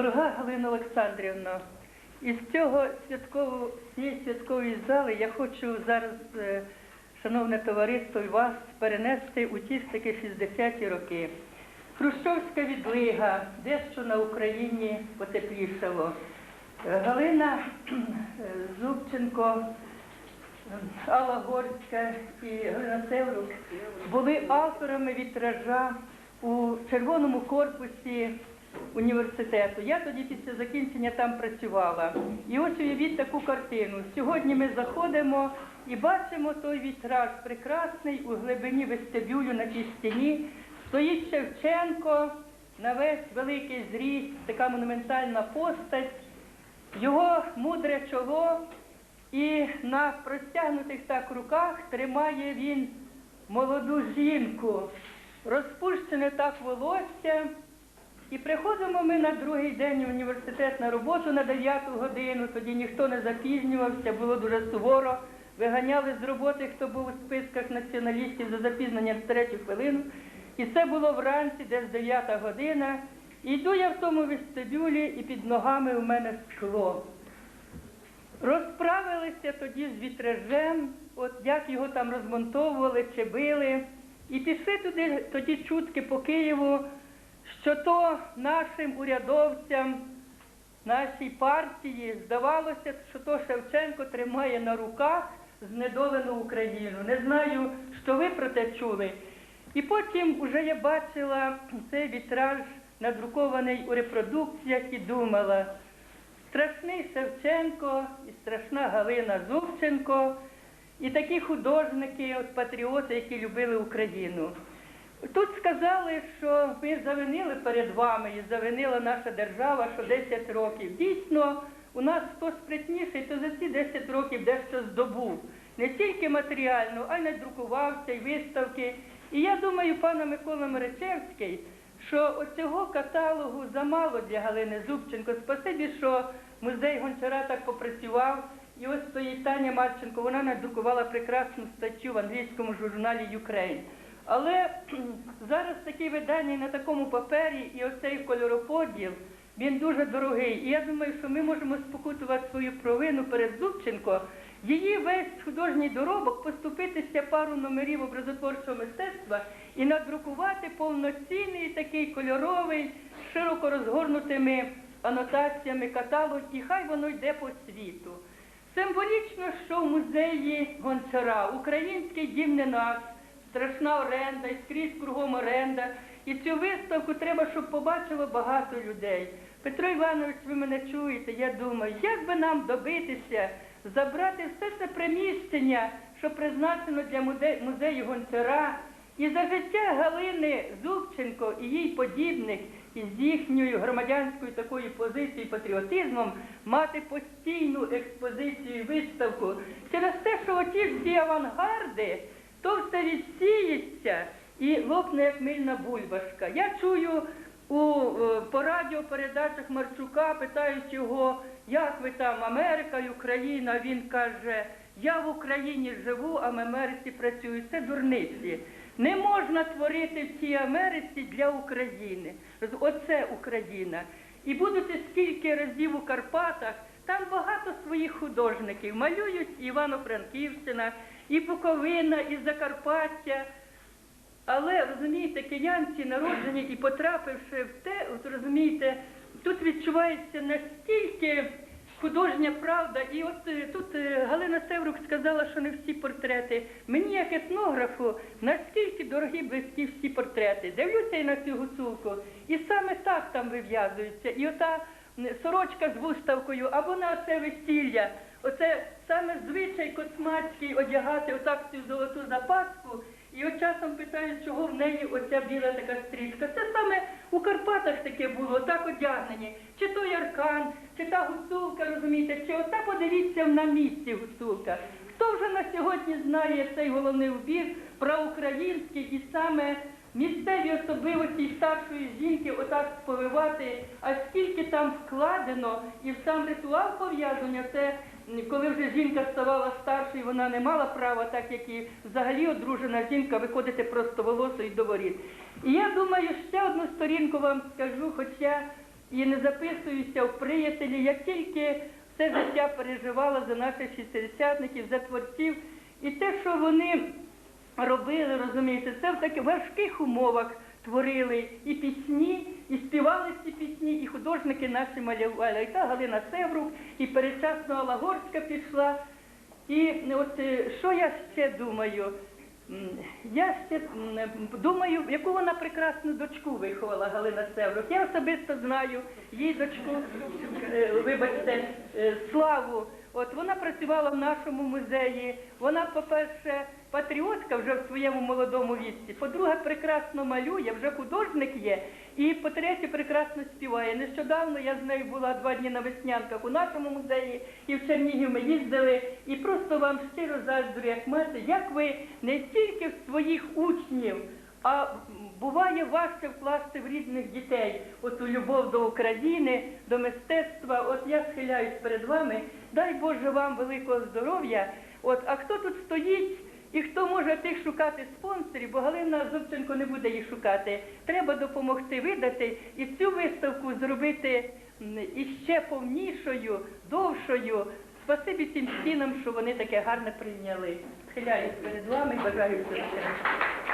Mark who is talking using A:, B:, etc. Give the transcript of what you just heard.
A: Дорога Галина Олександрівна, із цього святкового, цієї святкової зали я хочу зараз, е, шановне товариство, вас перенести у ті ж таки 60-ті роки. Хрущовська відлига, дещо на Україні потеплішало. Е, Галина е, Зубченко, Алла Горська і Галина Севрук були авторами вітража у червоному корпусі університету. Я тоді після закінчення там працювала. І ось уявіть таку картину. Сьогодні ми заходимо і бачимо той вітраж прекрасний у глибині вестибюлю на тій стіні. Стоїть Шевченко на весь великий зріст, така монументальна постать, його мудре чоло, і на простягнутих так руках тримає він молоду жінку, розпущене так волосся. І приходимо ми на другий день в університет на роботу на 9 годину, тоді ніхто не запізнювався, було дуже суворо. Виганяли з роботи, хто був у списках націоналістів за запізнення в третю хвилину. І це було вранці, десь 9 година. І йду я в тому вестибюлі, і під ногами у мене скло. Розправилися тоді з вітражем, от як його там розмонтовували чи били. І пішли туди тоді чутки по Києву, що то нашим урядовцям, нашій партії здавалося, що то Шевченко тримає на руках знедолену Україну. Не знаю, що ви про це чули. І потім уже я бачила цей вітраж, надрукований у репродукціях, і думала, страшний Шевченко і страшна Галина Зубченко, і такі художники, от патріоти, які любили Україну. Тут сказали, що ми завинили перед вами і завинила наша держава, що 10 років. Дійсно, у нас хто спритніший, то за ці 10 років дещо здобув. Не тільки матеріально, а й надрукувався, і виставки. І я думаю, пана Микола Меречевський, що оцього каталогу замало для Галини Зубченко. Спасибі, що музей Гончара так попрацював. І ось стоїть Таня Марченко, вона надрукувала прекрасну статтю в англійському журналі Ukraine. Але зараз такі видання на такому папері і оцей кольороподіл, він дуже дорогий. І я думаю, що ми можемо спокутувати свою провину перед Зубченко. Її весь художній доробок поступитися пару номерів образотворчого мистецтва і надрукувати повноцінний такий кольоровий, широко розгорнутими анотаціями каталог, і хай воно йде по світу. Символічно, що в музеї Гончара, український дім не наш, страшна оренда, і скрізь кругом оренда. І цю виставку треба, щоб побачило багато людей. Петро Іванович, ви мене чуєте, я думаю, як би нам добитися, забрати все це приміщення, що призначено для музею Гончара, і за життя Галини Зубченко і їй подібних, і з їхньою громадянською такою позицією, патріотизмом, мати постійну експозицію і виставку через те, що оті всі авангарди, то все відсіється і лопне як мильна бульбашка. Я чую у е, по радіопередачах Марчука, питають його, як ви там, Америка і Україна. Він каже, я в Україні живу, а в Америці працюю. Це дурниці. Не можна творити в цій Америці для України. Оце Україна. І будучи скільки разів у Карпатах, там багато своїх художників малюють Івано-Франківщина, і Буковина, і Закарпаття. Але розумієте, киянці народжені і потрапивши в те, от розумієте, тут відчувається настільки художня правда. І от е, тут е, Галина Севрук сказала, що не всі портрети. Мені, як етнографу, наскільки дорогі близькі всі портрети. Дивлюся і на цю гуцулку, і саме так там вив'язуються. І ота сорочка з виставкою, або на оце весілля. Оце саме звичай космацький одягати отак цю золоту запаску. І от часом питають, чого в неї оця біла така стрічка. Це саме у Карпатах таке було, так одягнені. Чи то яркан, чи та гуцулка, розумієте, чи ота подивіться на місці гуцулка. Хто вже на сьогодні знає цей головний убір проукраїнський і саме місцеві особливості старшої жінки отак сповивати, а скільки там вкладено і в сам ритуал пов'язання, це коли вже жінка ставала старшою, вона не мала права, так як і взагалі одружена жінка, виходити просто волосою до воріт. І я думаю, ще одну сторінку вам скажу, хоча і не записуюся в приятелі. Я тільки все життя переживала за наших шістдесятників, за творців. І те, що вони робили, розумієте, це в таких важких умовах творили і пісні, і співали ці пісні, і художники наші малювали. І та Галина Севрук, і передчасно Алла Горська пішла. І от е, що я ще думаю? Я ще думаю, яку вона прекрасну дочку виховала Галина Севрук. Я особисто знаю її дочку, е, вибачте, е, Славу. От вона працювала в нашому музеї. Вона, по-перше, патріотка вже в своєму молодому віці. По-друге, прекрасно малює, вже художник є. І по-третє, прекрасно співає. Нещодавно я з нею була два дні на веснянках у нашому музеї, і в Чернігів ми їздили. І просто вам щиро заздрю, як мати, як ви не тільки в своїх учнів, а буває важче вкласти в рідних дітей оту любов до України, до мистецтва. От я схиляюсь перед вами. Дай Боже вам великого здоров'я. От, а хто тут стоїть? І хто може тих шукати спонсорів, бо Галина Зубченко не буде їх шукати. Треба допомогти видати і цю виставку зробити іще повнішою, довшою. Спасибі цим стінам, що вони таке гарне прийняли. Схиляюсь перед вами, бажаю здоров'я.